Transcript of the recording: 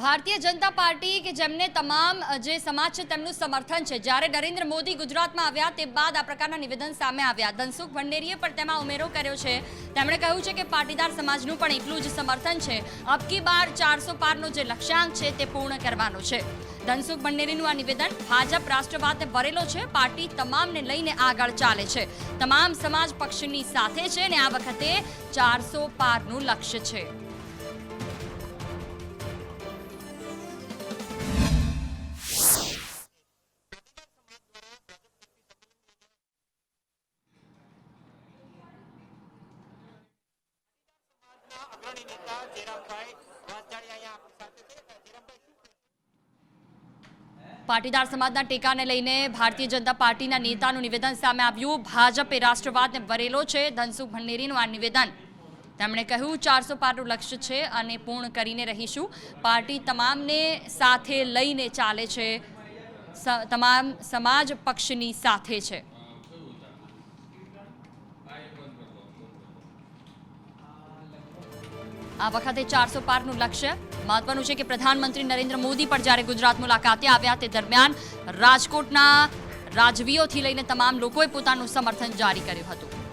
Bharatiya Janata party કે જેમને તમામ જે સમાજ છે તેમનું સમર્થન છે. જ્યારે નરેન્દ્ર મોદી ગુજરાતમાં આવ્યા તે બાદ આ પ્રકારના નિવેદન સામે આવ્યા. ધનસુખ ભંડેરીએ પણ તેમાં ઉમેરો કર્યો છે. તેમણે કહ્યું છે કે પાટીદાર સમાજનું પણ એટલું જ સમર્થન છે. અબકી બાર ચારસો પારનો જે લક્ષ્યાંક છે તે પૂર્ણ કરવાનો છે. ધનસુખ ભંડેરીનું આ નિવેદન ભાજપ રાષ્ટ્રવાદને ભરેલો છે. પાર્ટી તમામને લઈને આગળ ચાલે છે. તમામ સમાજ પક્ષની સાથે છે અને આ વખતે ચારસો પારનું લક્ષ્ય છે. અગ્રણી નેતા જયરામભાઈ વાઘજાણી અહીંયા આપણી સાથે છે. જયરામભાઈ પાટીદાર સમાજના ટેકાને લઈને ભારતીય જનતા પાર્ટીના નેતાનું નિવેદન સામે આવ્યું. ભાજપે રાષ્ટ્રવાદને વરેલો છે. ધનસુખ ભંડેરીનું આ નિવેદન તેમણે કહ્યું ચારસો પારનું લક્ષ્ય છે અને પૂર્ણ કરીને રહીશું. પાર્ટી તમામને સાથે લઈને ચાલે છે. તમામ સમાજ પક્ષની સાથે છે. આ વખતે ચારસો પારનું લક્ષ્ય મહત્વનું છે કે પ્રધાનમંત્રી નરેન્દ્ર મોદી પણ જ્યારે ગુજરાત મુલાકાતે આવ્યા તે દરમિયાન રાજકોટના રાજવીઓથી લઈને તમામ લોકોએ પોતાનું સમર્થન જારી કર્યું હતું.